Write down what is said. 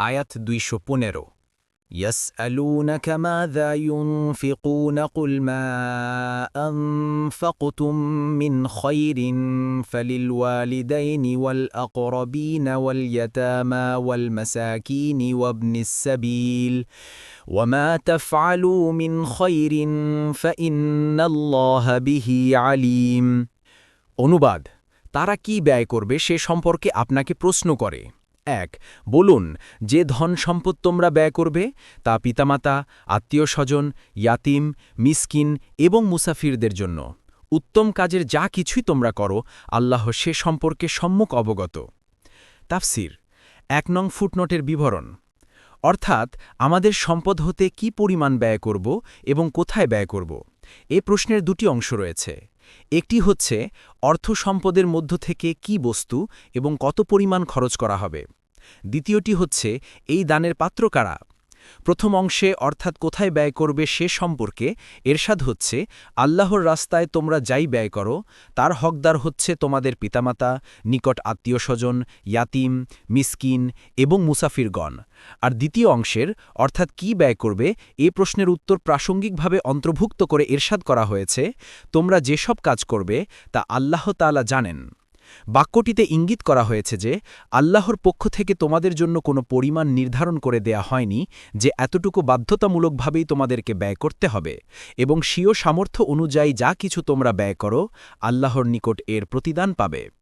আয়াত দুইশো পনেরো يسألونك ماذا ينفقون قل ما أنفقتم من خير فللوالدين والأقربين واليتامى والمساكين وابن السبيل وما تفعلوا من خير فإن الله به عليم অনুবাদ তারা কি ব্যয় করবে সে সম্পর্কে আপনাকে প্রশ্ন করে এক, বলুন, যে ধন সম্পদ তোমরা ব্যয় করবে, তা পিতামাতা আত্মীয় স্বজন ইয়াতিম, মিসকিন এবং মুসাফিরদের জন্য। উত্তম কাজের যা কিছুই তোমরা করো, আল্লাহ সে সম্পর্কে সম্মুখ অবগত। তাফসির, এক নং ফুটনোটের বিবরণ। অর্থাৎ, আমাদের সম্পদ হতে কি পরিমাণ ব্যয় করব এবং কোথায় ব্যয় করব? এ প্রশ্নের দুটি অংশ রয়েছে। একটি হচ্ছে অর্থ সম্পদের মধ্য থেকে কি বস্তু এবং কত পরিমাণ খরচ করা হবে। দ্বিতীয়টি হচ্ছে, এই দানের পাত্র কারা? প্রথম অংশে অর্থাৎ কোথায় ব্যয় করবে সে সম্পর্কে এরশাদ হচ্ছে, আল্লাহর রাস্তায় তোমরা যাই ব্যয় করো, তার হকদার হচ্ছে তোমাদের পিতামাতা, নিকট আত্মীয় স্বজন ইয়াতিম, মিসকিন এবং মুসাফিরগণ। আর দ্বিতীয় অংশের অর্থাৎ কি ব্যয় করবে, এ প্রশ্নের উত্তর প্রাসঙ্গিকভাবে অন্তর্ভুক্ত করে এরশাদ করা হয়েছে, তোমরা যেসব কাজ করবে তা আল্লাহ তালা জানেন। বাক্যটিতে ইঙ্গিত করা হয়েছে যে, আল্লাহর পক্ষ থেকে তোমাদের জন্য কোনো পরিমাণ নির্ধারণ করে দেয়া হয়নি যে এতটুকু বাধ্যতামূলকভাবেই তোমাদেরকে ব্যয় করতে হবে। এবং স্বীয় সামর্থ্য অনুযায়ী যা কিছু তোমরা ব্যয় করো, আল্লাহর নিকট এর প্রতিদান পাবে।